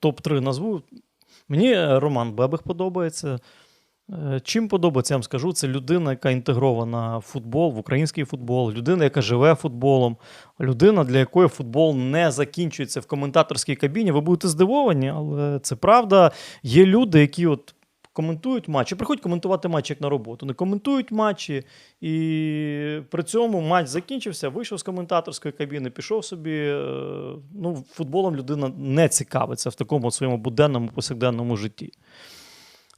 топ-3 назву. Мені Роман Бебих подобається. Е, Чим подобається, я вам скажу, це людина, яка інтегрована в футбол, в український футбол, людина, яка живе футболом, людина, для якої футбол не закінчується в коментаторській кабіні. Ви будете здивовані, але це правда. Є люди, які от коментують матчі, приходять коментувати матчі як на роботу. Не коментують матчі, і при цьому матч закінчився, вийшов з коментаторської кабіни, пішов собі. е, Ну, футболом людина не цікавиться в такому своєму буденному повсякденному житті.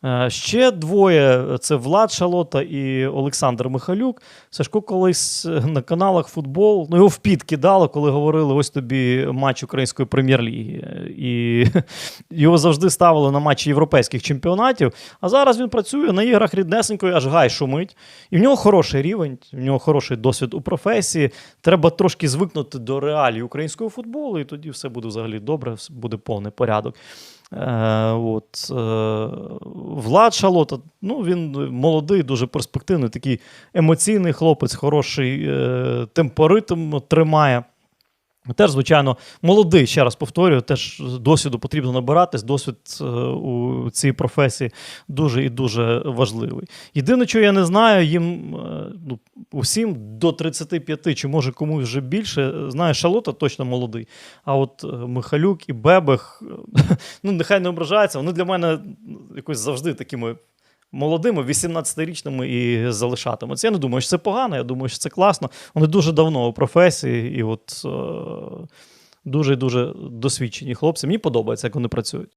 Е, Ще двоє: це Влад Шалота і Олександр Михалюк. Сашко колись е, на каналах футбол, ну його в під кидало, коли говорили: ось тобі матч української прем'єр-ліги. І його завжди ставили на матчі європейських чемпіонатів. А зараз він працює на іграх ріднесенької, аж гай шумить. І в нього хороший рівень, в нього хороший досвід у професії. Треба трошки звикнути до реалій українського футболу, і тоді все буде взагалі добре, буде повний порядок. Е, от, е, Влад Шалота, ну він молодий, дуже перспективний, такий емоційний хлопець, хороший е, темпоритм тримає. Теж, звичайно, молодий, ще раз повторюю, теж досвіду потрібно набиратись. Досвід е, у цій професії дуже і дуже важливий. Єдине, що я не знаю, їм е, ну, усім до 35, чи може комусь вже більше. Знаю, Шалота точно молодий. А от е, Михалюк і Бебех, е, ну нехай не ображаються, вони для мене якось завжди такими. Молодими, 18-річними і залишатимуться. Я не думаю, що це погано, я думаю, що це класно. Вони дуже давно у професії, і от е, дуже і дуже досвідчені хлопці. Мені подобається, як вони працюють.